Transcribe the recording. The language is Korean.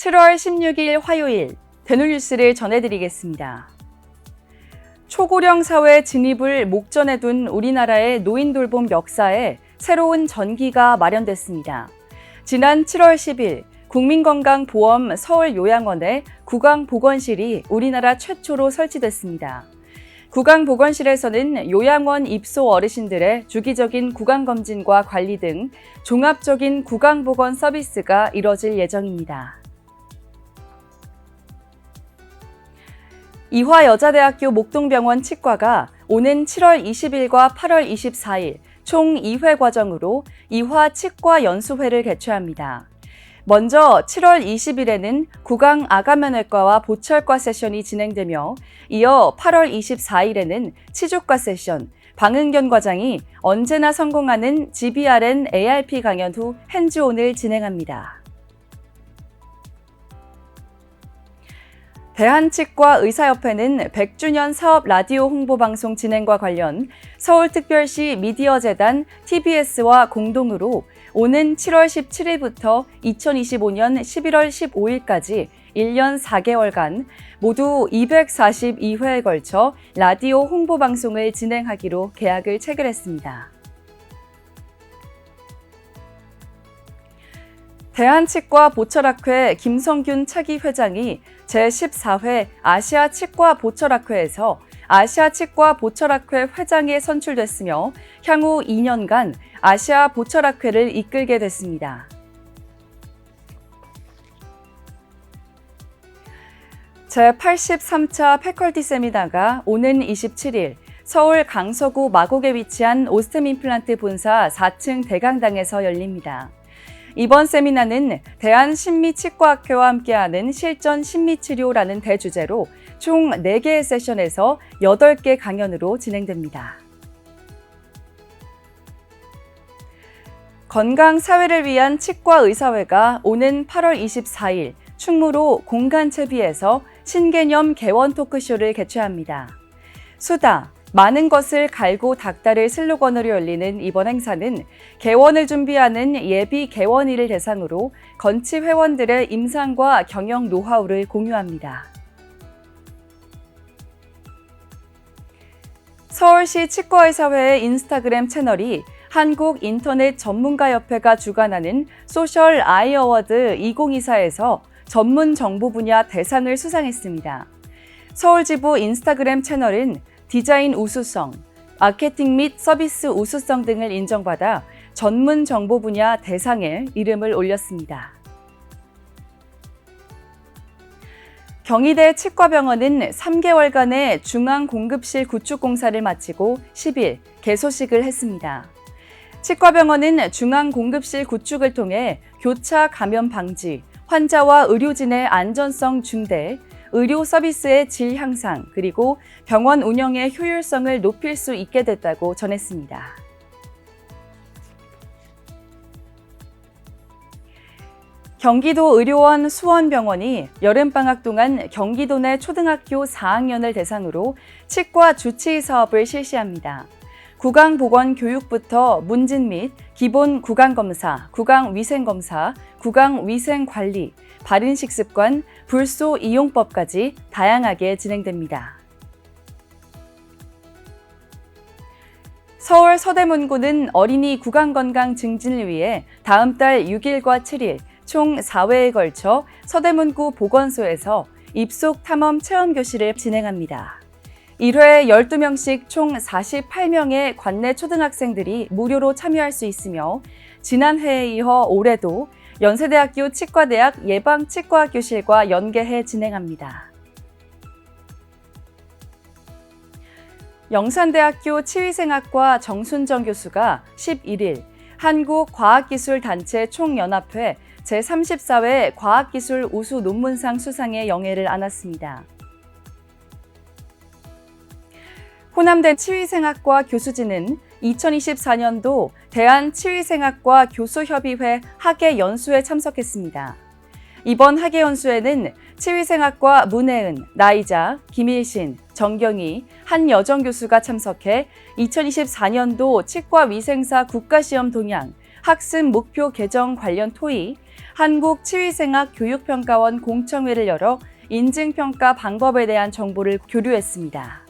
7월 16일 화요일 대놀뉴스를 전해드리겠습니다. 초고령 사회 진입을 목전에 둔 우리나라의 노인 돌봄 역사에 새로운 전기가 마련됐습니다. 지난 7월 10일 국민건강보험 서울요양원에 구강보건실이 우리나라 최초로 설치됐습니다. 구강보건실에서는 요양원 입소 어르신들의 주기적인 구강검진과 관리 등 종합적인 구강보건 서비스가 이뤄질 예정입니다. 이화여자대학교 목동병원 치과가 오는 7월 20일과 8월 24일 총 2회 과정으로 이화 치과 연수회를 개최합니다. 먼저 7월 20일에는 구강 아가면외과와 보철과 세션이 진행되며 이어 8월 24일에는 치주과 세션, 방은견 과장이 언제나 성공하는 GBRN ARP 강연 후 핸즈온을 진행합니다. 대한치과 의사협회는 100주년 사업 라디오 홍보 방송 진행과 관련 서울특별시 미디어재단 TBS와 공동으로 오는 7월 17일부터 2025년 11월 15일까지 1년 4개월간 모두 242회에 걸쳐 라디오 홍보 방송을 진행하기로 계약을 체결했습니다. 대한치과 보철학회 김성균 차기 회장이 제14회 아시아 치과 보철학회에서 아시아 치과 보철학회 회장에 선출됐으며 향후 2년간 아시아 보철학회를 이끌게 됐습니다. 제83차 패컬티 세미나가 오는 27일 서울 강서구 마곡에 위치한 오스템 임플란트 본사 4층 대강당에서 열립니다. 이번 세미나는 대한신미치과학회와 함께하는 실전 신미치료라는 대주제로 총 4개의 세션에서 8개 강연으로 진행됩니다. 건강 사회를 위한 치과 의사회가 오는 8월 24일 충무로 공간 채비에서 신개념 개원 토크쇼를 개최합니다. 수다, 많은 것을 갈고 닦다를 슬로건으로 열리는 이번 행사는 개원을 준비하는 예비 개원일을 대상으로 건치 회원들의 임상과 경영 노하우를 공유합니다. 서울시 치과의사회의 인스타그램 채널이 한국 인터넷 전문가협회가 주관하는 소셜 아이 어워드 2024에서 전문 정보 분야 대상을 수상했습니다. 서울지부 인스타그램 채널은 디자인 우수성, 마케팅 및 서비스 우수성 등을 인정받아 전문 정보 분야 대상에 이름을 올렸습니다. 경희대 치과병원은 3개월간의 중앙공급실 구축 공사를 마치고 10일 개소식을 했습니다. 치과병원은 중앙공급실 구축을 통해 교차 감염 방지, 환자와 의료진의 안전성 증대, 의료 서비스의 질 향상, 그리고 병원 운영의 효율성을 높일 수 있게 됐다고 전했습니다. 경기도 의료원 수원병원이 여름방학 동안 경기도 내 초등학교 4학년을 대상으로 치과 주치의 사업을 실시합니다. 구강보건 교육부터 문진 및 기본 구강검사, 구강위생검사, 구강위생관리, 바른식 습관, 불소 이용법까지 다양하게 진행됩니다. 서울 서대문구는 어린이 구강건강 증진을 위해 다음 달 6일과 7일 총 4회에 걸쳐 서대문구 보건소에서 입속 탐험 체험 교실을 진행합니다. 1회에 12명씩 총 48명의 관내 초등학생들이 무료로 참여할 수 있으며 지난 해에 이어 올해도 연세대학교 치과대학 예방치과교실과 연계해 진행합니다. 영산대학교 치위생학과 정순정 교수가 11일 한국과학기술단체 총연합회 제34회 과학기술 우수 논문상 수상의 영예를 안았습니다. 호남대 치위생학과 교수진은 2024년도 대한치위생학과 교수협의회 학예 연수에 참석했습니다. 이번 학예 연수에는 치위생학과 문혜은, 나이자, 김일신, 정경희, 한여정 교수가 참석해 2024년도 치과위생사 국가시험 동향, 학습 목표 개정 관련 토의, 한국치위생학 교육평가원 공청회를 열어 인증평가 방법에 대한 정보를 교류했습니다.